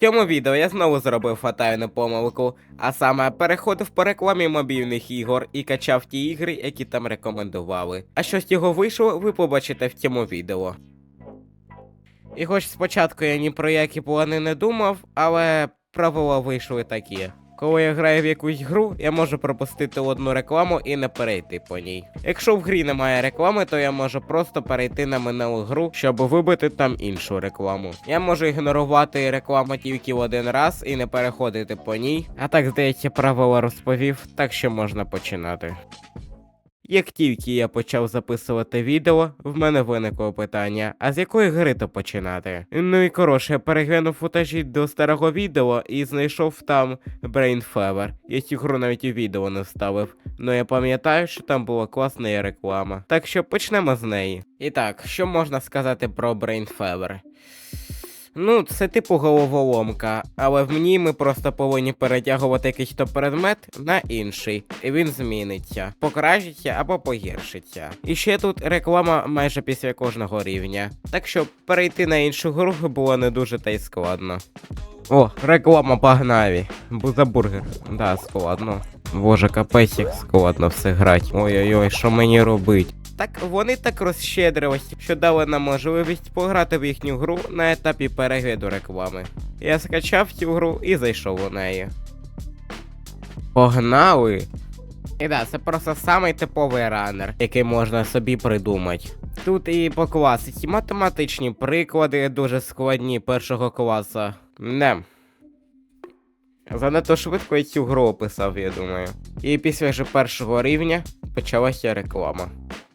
Цьому відео я знову зробив фатальну помилку, а саме переходив по рекламі мобільних ігор і качав ті ігри, які там рекомендували. А що з цього вийшло, ви побачите в цьому відео. І хоч спочатку я ні про які плани не думав, але правила вийшли такі. Коли я граю в якусь гру, я можу пропустити одну рекламу і не перейти по ній. Якщо в грі немає реклами, то я можу просто перейти на минулу гру, щоб вибити там іншу рекламу. Я можу ігнорувати рекламу тільки один раз і не переходити по ній. А так, здається, правила розповів, так що можна починати. Як тільки я почав записувати відео, в мене виникло питання: а з якої гри то починати? Ну і коротше, я переглянув футажі до старого відео і знайшов там Brain Fever. Я цю гру навіть у відео не вставив. Ну я пам'ятаю, що там була класна реклама. Так що почнемо з неї. І так, що можна сказати про Brain Fever? Ну, це типу головоломка, але в ній ми просто повинні перетягувати якийсь то предмет на інший, і він зміниться, покращиться або погіршиться. І ще тут реклама майже після кожного рівня. Так що перейти на іншу гру було не дуже та й складно. О, реклама погнаві. Бузабургер. Да, складно. Боже, капець, як складно все грати. Ой-ой-ой, що мені робить? Так вони так розщедрились, що дали нам можливість пограти в їхню гру на етапі перегляду реклами. Я скачав цю гру і зайшов у неї. Погнали! І да, це просто самий типовий ранер, який можна собі придумати. Тут і по класиці математичні приклади дуже складні першого класа. Не. Занадто швидко я цю гру описав, я думаю. І після ж першого рівня почалася реклама.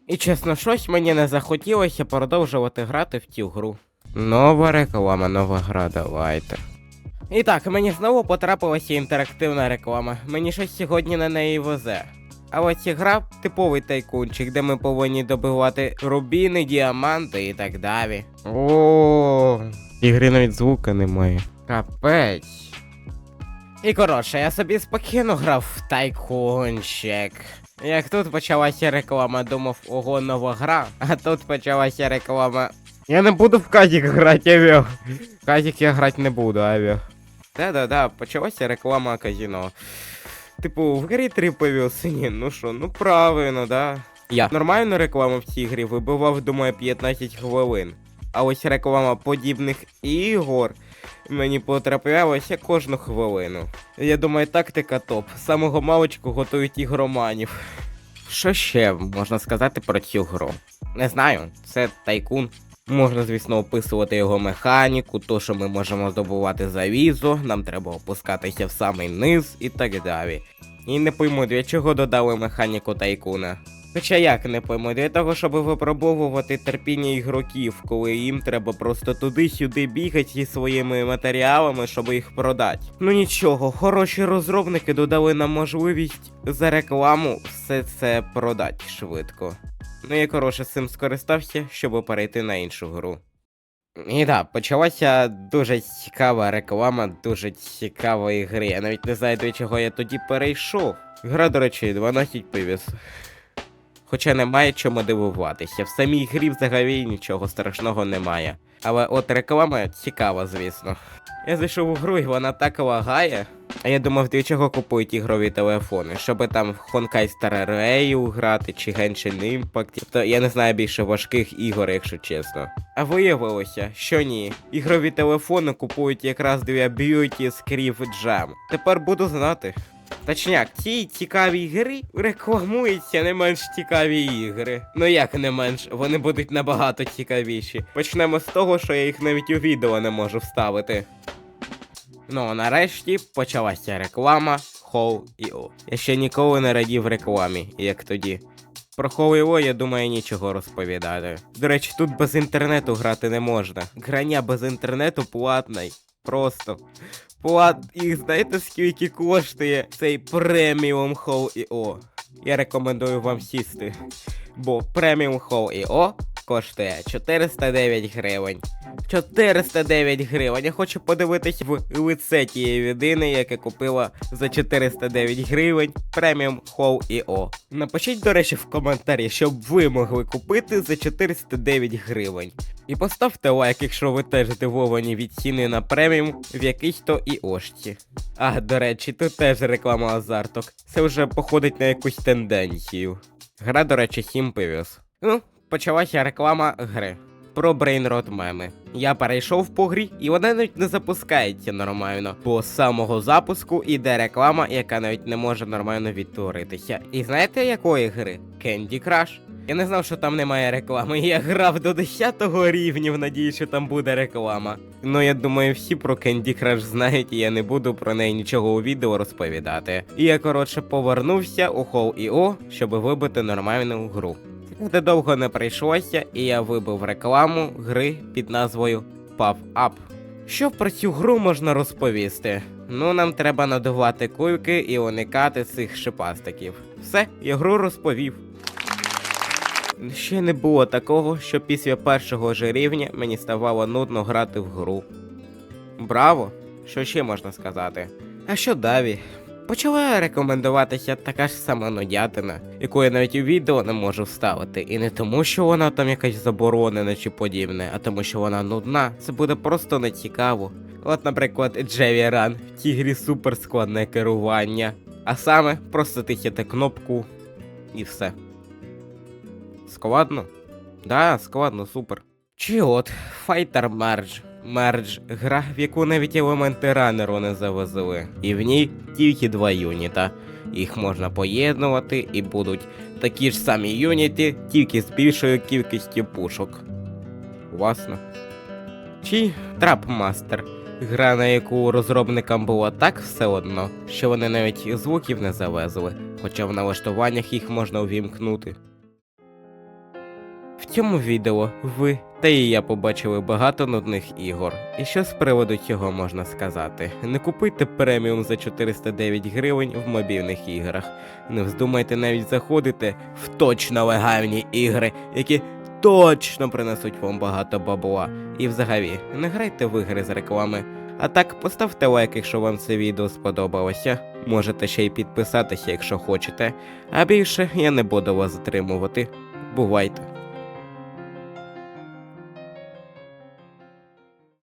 І чесно, щось мені не захотілося продовжувати грати в цю гру. Нова реклама, нова гра, давайте. І так, мені знову потрапилася інтерактивна реклама. Мені щось сьогодні на неї везе. А ось ця гра типовий тайкунчик, де ми повинні добивати рубіни, діаманти і так далі. О, ігри навіть звука немає. Капець. І коротше, я собі спокійно грав в тайкунчик. Як тут почалася реклама, думав, ого, нова гра, а тут почалася реклама. Я не буду в казік грати, авіо. В казік я грати не буду, авіо. Да-да-да, почалася реклама казіно. Типу, в грі три повісені, ну що, ну правильно, да. Я нормальну рекламу в цій грі вибивав, думаю, 15 хвилин. А ось реклама подібних ігор мені потраплялося кожну хвилину. Я думаю, тактика топ. З Самого маличку готують ігроманів. Що ще можна сказати про цю гру? Не знаю, це тайкун. Можна, звісно, описувати його механіку, то, що ми можемо здобувати завізу, нам треба опускатися в самий низ і так далі. І не пойму, для чого додали механіку тайкуна. Хоча як не пойму, для того, щоб випробовувати терпіння ігроків, коли їм треба просто туди-сюди бігати зі своїми матеріалами, щоб їх продати. Ну нічого, хороші розробники додали нам можливість за рекламу все це продати швидко. Ну я коротше з цим скористався, щоб перейти на іншу гру. І да, почалася дуже цікава реклама, дуже цікавої гри. Я навіть не знаю, до чого я тоді перейшов. Гра, до речі, 12 пивіс. Хоча немає чому дивуватися. В самій грі взагалі нічого страшного немає. Але от реклама цікава, звісно. Я зайшов у гру, і вона так лагає. А я думав, для чого купують ігрові телефони, щоб там в Honkai Star Rail грати чи Genshin Impact. Тобто я не знаю більше важких ігор, якщо чесно. А виявилося, що ні. Ігрові телефони купують якраз для Beauty Script Jam. Тепер буду знати. Точняк, ці цікаві ігри рекламуються не менш цікаві ігри. Ну як не менш, вони будуть набагато цікавіші. Почнемо з того, що я їх навіть у відео не можу вставити. Ну, а нарешті почалася реклама Hole.io. Я ще ніколи не радів рекламі, як тоді. Про Hole.io, я думаю, нічого розповідати. До речі, тут без інтернету грати не можна. Грання без інтернету платний. Просто. Плат... І знаєте, скільки коштує цей преміум Hole.io? Я рекомендую вам сісти. Бо преміум Hole.io коштує 409 гривень. 409 гривень. Я хочу подивитись в лице тієї людини, яка купила за 409 гривень преміум Hole.io. Напишіть, до речі, в коментарі, щоб ви могли купити за 409 гривень. І поставте лайк, якщо ви теж здивовані від ціни на преміум в якійсь то і ошті. А, до речі, тут теж реклама азарток. Це вже походить на якусь тенденцію. Гра, до речі, 7 Ну, почалася реклама гри. Про брейнрот меми. Я перейшов по грі, і вона навіть не запускається нормально. Бо з самого запуску іде реклама, яка навіть не може нормально відтворитися. І знаєте якої гри? Candy Crush. Я не знав, що там немає реклами. Я грав до 10 рівня в надії, що там буде реклама. Ну я думаю, всі про Candy Crush знають, і я не буду про неї нічого у відео розповідати. І я коротше повернувся у Hall.io, щоб вибити нормальну гру. Де довго не прийшлося, і я вибив рекламу гри під назвою Puff Up. Що про цю гру можна розповісти? Ну, нам треба надувати кульки і уникати цих шипастиків. Все, я гру розповів. Ще не було такого, що після першого ж рівня мені ставало нудно грати в гру. Браво! Що ще можна сказати? А що далі? Почала рекомендуватися така ж сама нудятина, яку я навіть у відео не можу вставити. І не тому, що вона там якась заборонена чи подібне, а тому, що вона нудна. Це буде просто нецікаво. От, наприклад, Джеві Ран, в тій грі супер складне керування. А саме просто тисяти кнопку і все. Складно? Да, складно, супер. Чи от Fighter Merge. Мердж гра, в яку навіть елементи ранеру не завезли. І в ній тільки два юніта. Їх можна поєднувати і будуть такі ж самі юніти, тільки з більшою кількістю пушок. Власно. Чи Трапмастер. Гра, на яку розробникам було так все одно, що вони навіть звуків не завезли, хоча в налаштуваннях їх можна увімкнути. Цьому відео ви та і я побачили багато нудних ігор. І що з приводу цього можна сказати? Не купуйте преміум за 409 гривень в мобільних іграх. Не вздумайте навіть заходити в точно легальні ігри, які точно принесуть вам багато бабла. І взагалі, не грайте в ігри з реклами. А так, поставте лайк, якщо вам це відео сподобалося. Можете ще й підписатися, якщо хочете. А більше я не буду вас затримувати. Бувайте!